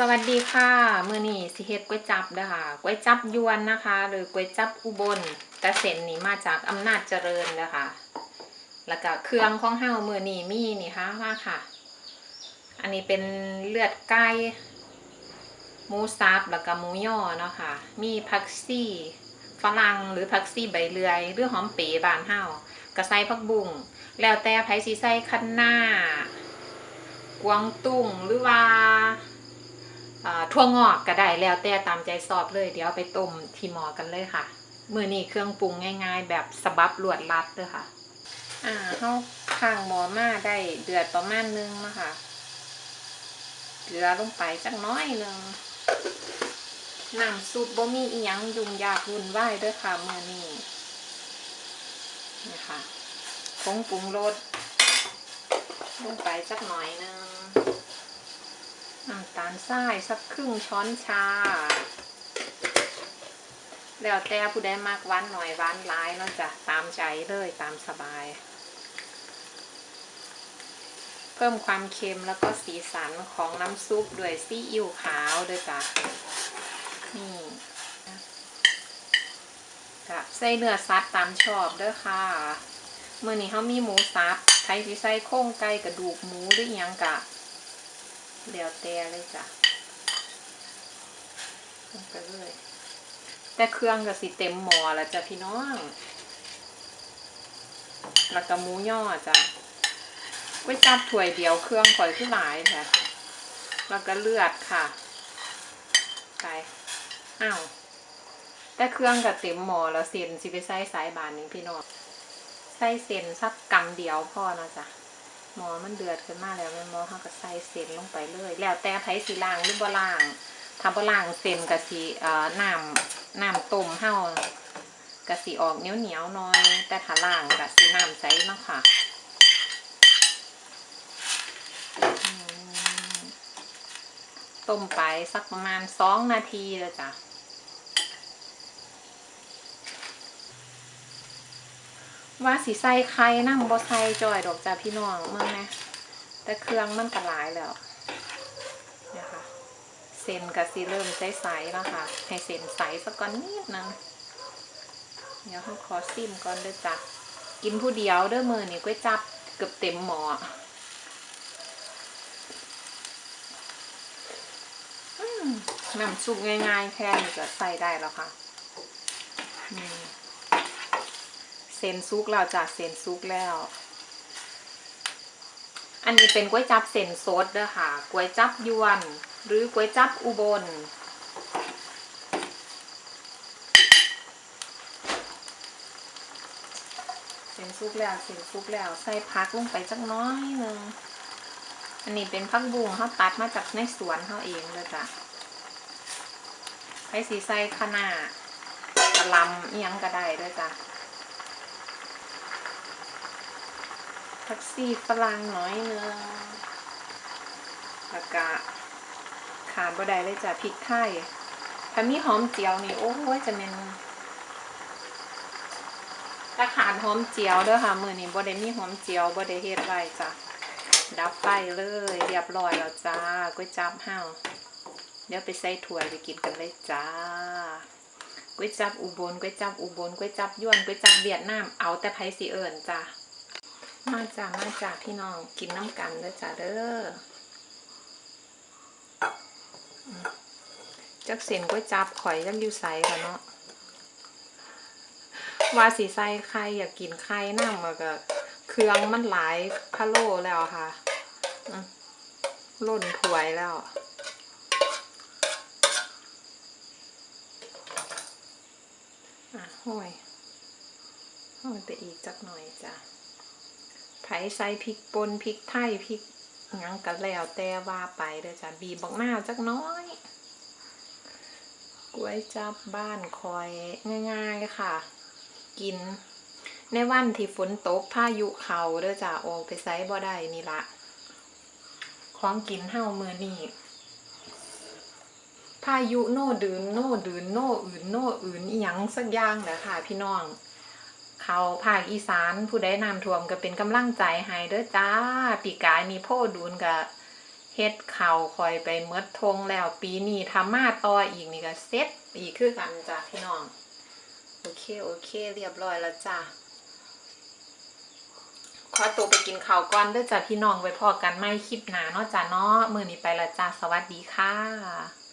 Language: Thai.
สวัสดีค่ะมือนี้สิเฮ็ดก๋วยจับเด้อค่ะก๋วยจับยวนนะคะ หรือก๋วยจับอุบลแต่เส้นนี้มาจากอำนาจเจริญเด้อค่ะแล้วก็เครื่องของเฮามือนี้มีนี่ค่ะว่าค่ะ อันนี้เป็นเลือดไก่หมูสับแล้วก็หมูย่อเนาะค่ะ มีผักซี่ฝรั่งหรือผักซี่ใบเลื่อยหรือหอมเป๋บานเฮาก็ใส่ผักบุ้งแล้วแต่ไผสิใส่คะน้ากวางตุ้งหรือว่า ทั่วงอกก็ได้แล้วแต่ตามใจชอบเลย เดี๋ยวไปต้มทีหมอกันเลยค่ะมือนี้เครื่องปรุงง่ายๆ แบบสบับรวดรัดเลยค่ะ อ่าเฮาข้างหมอมาได้เดือดประมาณนึงนะคะเกลือลงไปจักน้อยหนึงน้ำซุปบ่มีอีหยังยุ่งยากวุ่นวายด้วยค่ะมือนี้นี่ค่ะผงปรุงรสลงไปจักหน่อยนึง น้ำตาลทรายสักครึ่งช้อนชา แล้วแต่ผู้ใดมากหวานหน่อยหวานหลายเนาะจ้ะตามใจเลยตามสบาย เพิ่มความเค็มแล้วก็สีสันของน้ำซุปด้วยซีอิ๊วขาวด้วยจ้ะนี่กับใส่เนื้อสัตว์ตามชอบเด้อค่ะเมื่อนี้เขามีหมูสับใครสิใส่โครงไก่กระดูกหมูหรืออยังกะ เดี๋ยวแต่เลยจ้ะลงไปเลยแต่เครื่องก็สิเต็มหม้อแล้วจ้ะพี่น้องแล้วก็หมูย่อจ้ะไว้จับถ้วยเดียวเครื่องข่อยขึ้นหลายค่ะแล้วก็เลือดค่ะไปอ้าวแต่เครื่องก็เต็มหม้อแล้วเส้นสิไปใส่สายบานนี้พี่น้องใส่เส้นสักกำเดียวพอนะจ๊ะ หมอมันเดือดขึ้นมาแล้วแมันหมอเขาก็ใส่เส้นลงไปเลย แล้วแต่ไผสีล่างหรือบ่ล่างถ้าบ่ล่างเส้นกะสิเอ่อน้ำน้ำต้มเฮากะสิออกเหนียวเหนียวน่อย แต่ถ้าล่างกะสิน้ำใสเนาะค่ะต้มไปสักประมาณสองนาทีเลยจ้ะ ว่าสิใส่ไข่น้ำบ่ใส่จอยดอกจ้าพี่น้องมึงนะแต่เครื่องมันก็หลายแล้วนี่ยค่ะเส้นก็สิเริ่มใสๆแล้วค่ะ ให้เส้นใสสักก่อนนิดนึงเดี๋ยวเขาขอซิมก่อนเด้อจ้ะกินผู้เดียวเด้อมือนี่ก๋วยจับเกือบเต็มหม้อน้ำซุปง่ายๆแค่นี้ก็ใส่ได้แล้วค่ะนี่ เซนซุกแล้วจ้ะเซนซุกแล้ว อันนี้เป็นก๋วยจับเซนสดเด้อค่ะก๋วยจับยวน หรือก๋วยจับอุบลเซนซุกแล้วเซนซุกแล้วใส่พักลงไปจักน้อยหนึ่งอันนี้เป็นพักบุ้งเขาตัดมาจากในสวนเขาเองเลยจ้ะให้สีใส่ขนาดกระลำเอียงก็ได้ด้วยจ้ะ ผักซี่ฝรั่งน้อยเนึงแล้วก็ขาดบ่ได้เลยจ้ะพริกไทยถ้ามีหอมเจียวนี่โอ้ยจะเป็นถ้าขาดหอมเจียวเด้อค่ะมือนี้บ่ได้มีหอมเจียวบ่ได้เฮ็ดไว้จ้ะดับไฟเลย เรียบร้อยแล้วจ้าก๋วยจับเฮาเดี๋ยวไปใส่ถ้วไปกินกันเลยจ้าก๋วยจับอุบลก๋วยจับอุบลก๋วยจับยวนก๋วยจับเวียดนามเอาแต่ไผสิเอิ้นจ้า มาจ้ามาจ้าพี่น้องกินน้ำกันเด้อจ้าเด้อจักเสียนก๋วยจับข่อยจักอยู่ใสค่ะเนาะว่าสีใส่ไข่อยากกินไข่น้ำแล้วก็เครื่องมันหลายพะโล่แล้วค่ะล่นถวยแล้วอะห้อยห้อยไปอีกจักหน่อยจ้ะ ไผใส่พริกป่นพริกไทยพริกหยังก็แล้วแต่ว่าไปเด้อจ้ะบีบบักหน้าจักน้อยก๋วยจับบ้านคอยง่าย ๆค่ะ กิน ในวันที่ฝนตกพายุเขาเด้อจ้ะออกไปไสบ่ได้นี่ละของกินเฮามือนี่พายุโน่ดืนโน่ดืนโน่อื่นโน่อื่นอีหยังสักอย่างแหละค่ะ พี่น้อง เขาภาคอีสานผู้ใดน้ำท่วมก็เป็นกำลังใจให้เด้อจ้า ปีกายมีโพดูนก็เฮ็ดเข่าวคอยไปเมดทงแล้ว ปีนี้ทำมาต่ออีกนี่ก็เซ็ตอีกคือกันจ้ะพี่น้อง โอเค โอเค เรียบร้อยแล้วจ้ะขอตัวไปกินข้าวก่อนเด้อจ้ะพี่น้องไว้พอกันไม่คลิปหนาเนาะจ้ะเนาะมือนี้ไปและจ้ะสวัสดีค่ะ